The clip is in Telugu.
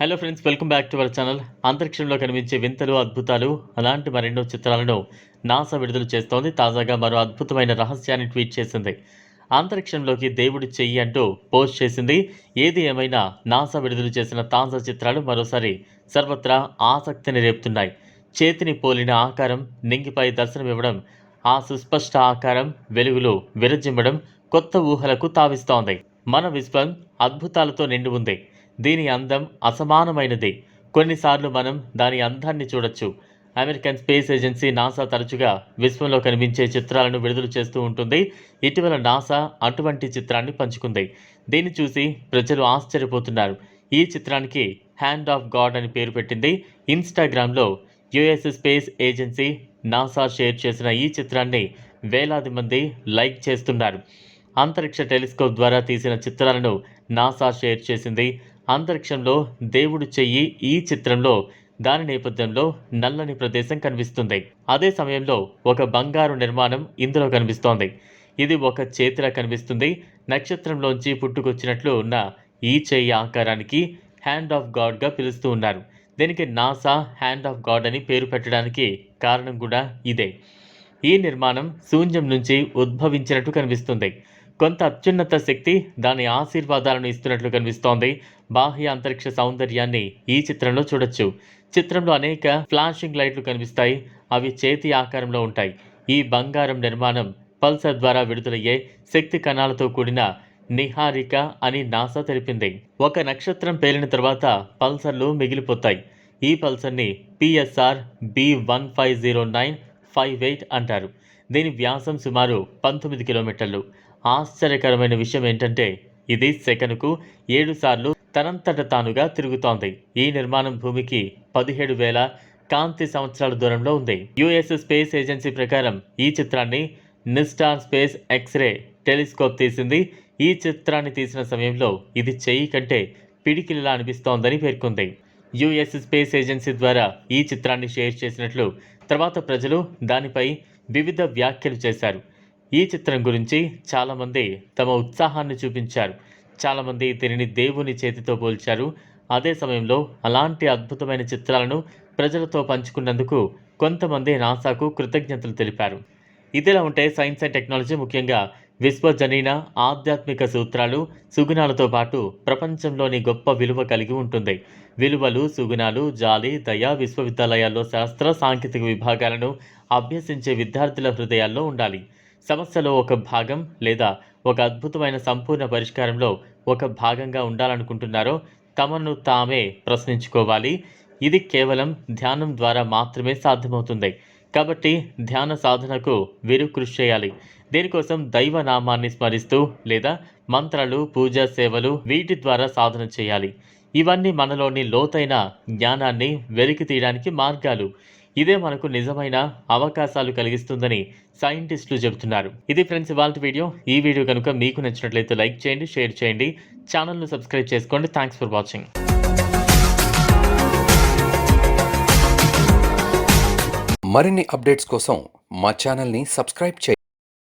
Hello friends welcome back to our channel అంతరిక్షంలో కనిపించే వింతలు అద్భుతాలు అలాంటి మరెన్నో చిత్రాలను నాసా విడుదల చేస్తోంది. తాజాగా మరో అద్భుతమైన రహస్యాన్ని ట్వీట్ చేసింది. అంతరిక్షంలోకి దేవుడి చెయ్యి అంటూ పోస్ట్ చేసింది. ఏది ఏమైనా నాసా విడుదల చేసిన తాజా చిత్రాలు మరోసారి సర్వత్రా ఆసక్తిని రేపుతున్నాయి. చేతిని పోలిన ఆకారం నింగిపై దర్శనమివ్వడం ఆ సుస్పష్ట ఆకారం వెలుగులో విరజిమ్మడం కొత్త ఊహలకు తావిస్తోంది. మన విశ్వం అద్భుతాలతో నిండి ఉంది. దీని అందం అసమానమైనది. కొన్నిసార్లు మనం దాని అందాన్ని చూడొచ్చు. అమెరికన్ స్పేస్ ఏజెన్సీ నాసా తరచుగా విశ్వంలో కనిపించే చిత్రాలను విడుదల చేస్తూ ఉంటుంది. ఇటీవల నాసా అటువంటి చిత్రాన్ని పంచుకుంది. దీన్ని చూసి ప్రజలు ఆశ్చర్యపోతున్నారు. ఈ చిత్రానికి హ్యాండ్ ఆఫ్ గాడ్ అని పేరు పెట్టింది. ఇన్స్టాగ్రామ్లో US space agency NASA share చేసిన ఈ చిత్రాన్ని వేలాది మంది లైక్ చేస్తున్నారు. అంతరిక్ష టెలిస్కోప్ ద్వారా తీసిన చిత్రాలను నాసా షేర్ చేసింది. అంతరిక్షంలో దేవుడు చెయ్యి ఈ చిత్రంలో దాని నేపథ్యంలో నల్లని ప్రదేశం కనిపిస్తుంది. అదే సమయంలో ఒక బంగారు నిర్మాణం ఇందులో కనిపిస్తోంది. ఇది ఒక చేతిలా కనిపిస్తుంది. నక్షత్రంలోంచి పుట్టుకొచ్చినట్లు ఉన్న ఈ చెయ్యి ఆకారానికి హ్యాండ్ ఆఫ్ గాడ్గా పిలుస్తూ ఉన్నారు. దీనికి నాసా హ్యాండ్ ఆఫ్ గాడ్ అని పేరు పెట్టడానికి కారణం కూడా ఇదే. ఈ నిర్మాణం శూన్యం నుంచి ఉద్భవించినట్టు కనిపిస్తుంది. కొంత అత్యున్నత శక్తి దాని ఆశీర్వాదాలను ఇస్తున్నట్లు కనిపిస్తోంది. బాహ్య అంతరిక్ష సౌందర్యాన్ని ఈ చిత్రంలో చూడొచ్చు. చిత్రంలో అనేక ఫ్లాషింగ్ లైట్లు కనిపిస్తాయి. అవి చేతి ఆకారంలో ఉంటాయి. ఈ బంగారం నిర్మాణం పల్సర్ ద్వారా విడుదలయ్యే శక్తి కణాలతో కూడిన నిహారిక అని నాసా తెలిపింది. ఒక నక్షత్రం పేలిన తర్వాత పల్సర్లు మిగిలిపోతాయి. ఈ పల్సర్ని PSR B one five zero nine five eight అంటారు. దీని వ్యాసం సుమారు పంతొమ్మిది కిలోమీటర్లు. ఆశ్చర్యకరమైన విషయం ఏంటంటే ఇది సెకనుకు ఏడు సార్లు తనంతట తానుగా తిరుగుతోంది. ఈ నిర్మాణం భూమికి పదిహేడు వేల కాంతి సంవత్సరాల దూరంలో ఉంది. యుఎస్ స్పేస్ ఏజెన్సీ ప్రకారం ఈ చిత్రాన్ని నిస్టార్ స్పేస్ ఎక్స్రే టెలిస్కోప్ తీసింది. ఈ చిత్రాన్ని తీసిన సమయంలో ఇది చెయ్యి కంటే పిడికిలిలా అనిపిస్తోందని పేర్కొంది. యుఎస్ స్పేస్ ఏజెన్సీ ద్వారా ఈ చిత్రాన్ని షేర్ చేసినట్లు తర్వాత ప్రజలు దానిపై వివిధ వ్యాఖ్యలు చేశారు. ఈ చిత్రం గురించి చాలామంది తమ ఉత్సాహాన్ని చూపించారు. చాలామంది దీనిని దేవుని చేతితో పోల్చారు. అదే సమయంలో అలాంటి అద్భుతమైన చిత్రాలను ప్రజలతో పంచుకున్నందుకు కొంతమంది నాసాకు కృతజ్ఞతలు తెలిపారు. ఇదిలా ఉంటే సైన్స్ అండ్ టెక్నాలజీ ముఖ్యంగా విశ్వజనీన ఆధ్యాత్మిక సూత్రాలు సుగుణాలతో పాటు ప్రపంచంలోని గొప్ప విలువ కలిగి ఉంటుంది. విలువలు సుగుణాలు జాలి దయ విశ్వవిద్యాలయాల్లో శాస్త్ర సాంకేతిక విభాగాలను అభ్యసించే విద్యార్థుల హృదయాల్లో ఉండాలి. సమస్యలో ఒక భాగం లేదా ఒక అద్భుతమైన సంపూర్ణ పరిష్కారంలో ఒక భాగంగా ఉండాలనుకుంటున్నారో తమను తామే ప్రశ్నించుకోవాలి. ఇది కేవలం ధ్యానం ద్వారా మాత్రమే సాధ్యమవుతుంది. కాబట్టి ధ్యాన సాధనకు వీరు కృషి చేయాలి. దీనికోసం దైవ నామాన్ని స్మరిస్తూ లేదా మంత్రాలు పూజా సేవలు వీటి ద్వారా సాధన చేయాలి. ఇవన్నీ మనలోని లోతైన జ్ఞానాన్ని వెలికి తీయడానికి మార్గాలు. ఇదే మనకు నిజమైన అవకాశాలు కలిగిస్తుందని సైంటిస్టులు చెబుతున్నారు. ఇది ఫ్రెండ్స్ ఇవాళ వీడియో. ఈ వీడియో కనుక మీకు నచ్చినట్లయితే లైక్ చేయండి షేర్ చేయండి. ఛానల్ను సబ్స్క్రైబ్ చేసుకోండి. థ్యాంక్స్ ఫర్ వాచింగ్ మరిన్ని అప్డేట్స్ కోసం మా ఛానల్ని సబ్స్క్రైబ్ చేయండి.